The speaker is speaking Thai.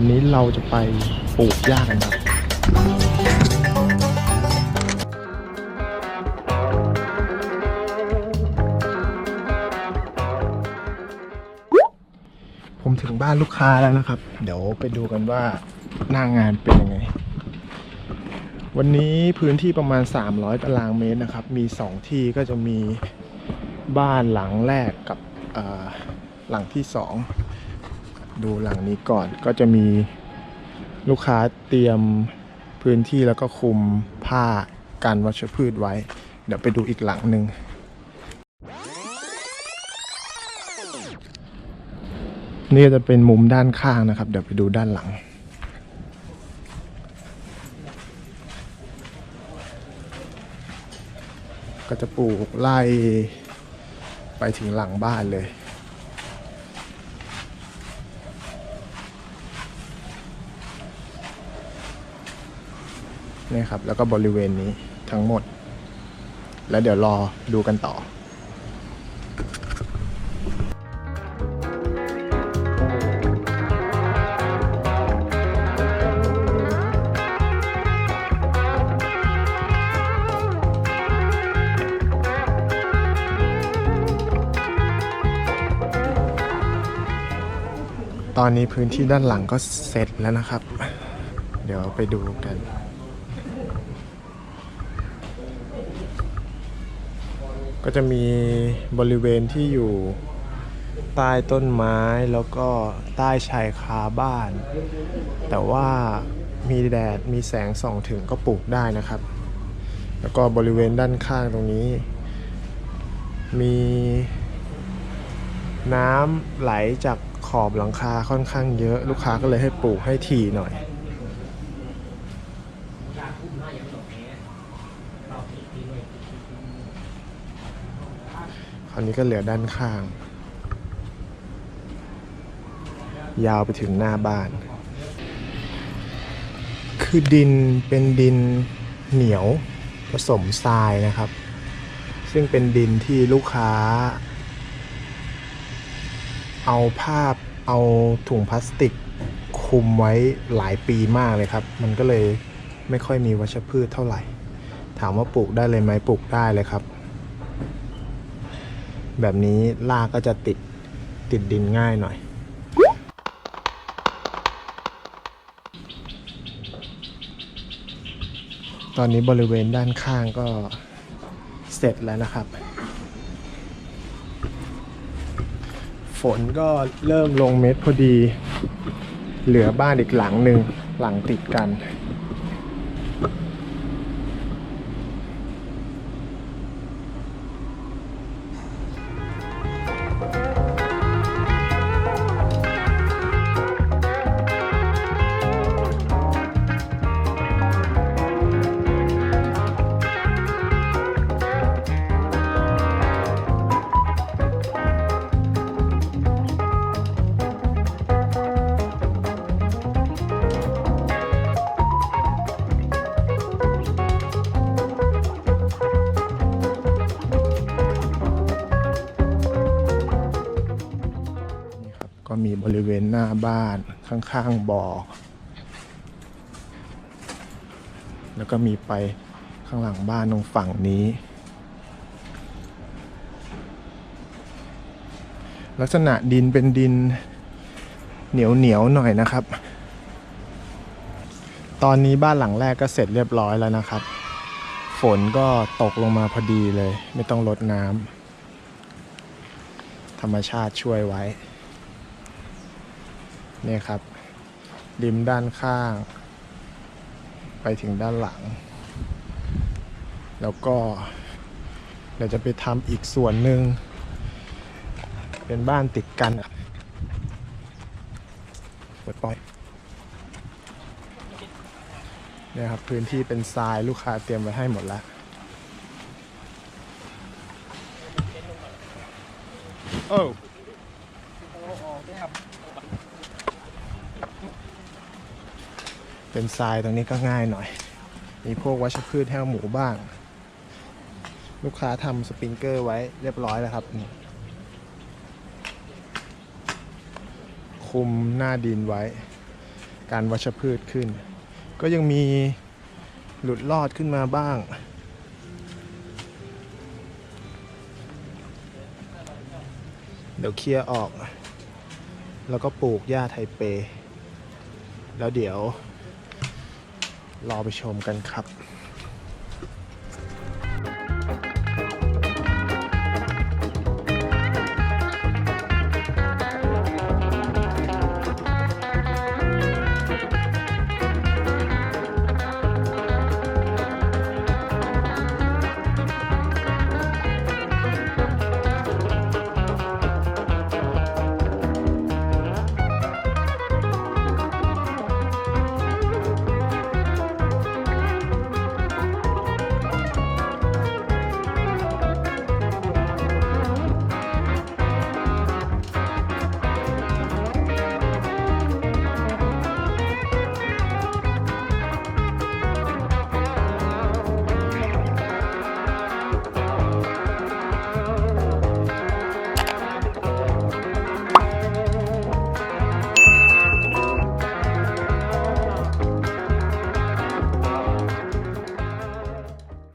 วันนี้เราจะไปปลูกหญ้ากันครับ ผมถึงบ้านลูกค้าแล้วนะครับ เดี๋ยวไปดูกันว่าหน้างงานเป็นยังไง วันนี้พื้นที่ประมาณ 300 ตารางเมตรนะครับ มี 2 ที่ก็จะมีบ้านหลังแรกกับหลังที่ 2 ดูหลังนี้ก่อนก็จะมีลูกค้าเตรียมพื้นที่แล้วก็คุมผ้ากันวัชพืชไว้ เดี๋ยวไปดูอีกหลังหนึ่งนี่จะเป็นมุมด้านข้างนะครับ เดี๋ยวไปดูด้านหลัง ก็จะปลูกไล่ไปถึงหลังบ้านเลย นี่ครับ แล้วก็บริเวณนี้ทั้งหมด แล้วเดี๋ยวรอดูกันต่อตอนนี้พื้นที่ด้านหลังก็เสร็จแล้วนะครับ เดี๋ยวไปดูกัน ก็จะมีบริเวณที่อยู่ใต้ต้นไม้แล้วก็ใต้ชายคาบ้าน แต่ว่ามีแดดมีแสงส่องถึงก็ปลูกได้นะครับ แล้วก็บริเวณด้านข้างตรงนี้ มีน้ำไหลจากขอบหลังคาค่อนข้างเยอะ ลูกค้าก็เลยให้ปลูกให้ถี่หน่อย คราวนี้ก็เหลือด้านข้าง ยาวไปถึงหน้าบ้าน คือดินเป็นดินเหนียวผสมทรายนะครับ ซึ่งเป็นดินที่ลูกค้า เอาผ้าเอาถุงพลาสติกคุมไว้หลายปีมากเลยครับ มันก็เลยไม่ค่อยมีวัชพืชเท่าไหร่ ถามว่าปลูกได้เลยไหมปลูกได้เลยครับ แบบนี้รากก็จะติดติดดินง่ายหน่อย ตอนนี้บริเวณด้านข้างก็เสร็จแล้วนะครับ ฝนก็เริ่มลงเม็ดพอดี เหลือบ้านอีกหลังหนึ่งหลังติดกัน มีบริเวณหน้าบ้านข้างๆบ่อ แล้วก็มีไปข้างหลังบ้านตรงฝั่งนี้ ลักษณะดินเป็นดินเหนียวเหนียวๆหน่อยนะครับ ตอนนี้บ้านหลังแรกก็เสร็จเรียบร้อยแล้วนะครับ ฝนก็ตกลงมาพอดีเลย ไม่ต้องรดน้ำธรรมชาติช่วยไว้ นี่ครับ ริมด้านข้าง ไปถึงด้านหลัง แล้วก็เดี๋ยวจะไปทำอีกส่วนหนึ่ง เป็นบ้านติดกันอะเปิดปล่อยเนี่ยครับ พื้นที่เป็นทรายลูกค้าเตรียมไว้ให้หมดแล้วโอ้ เป็นทรายตรงนี้ก็ง่ายหน่อย มีพวกวัชพืชแห้วหมูบ้าง ลูกค้าทำสปริงเกอร์ไว้เรียบร้อยแล้วครับ คุมหน้าดินไว้ การวัชพืชขึ้น ก็ยังมีหลุดรอดขึ้นมาบ้างเดี๋ยวเคลียร์ออก แล้วก็ปลูกหญ้าไทเป แล้วเดี๋ยว รอไปชมกันครับ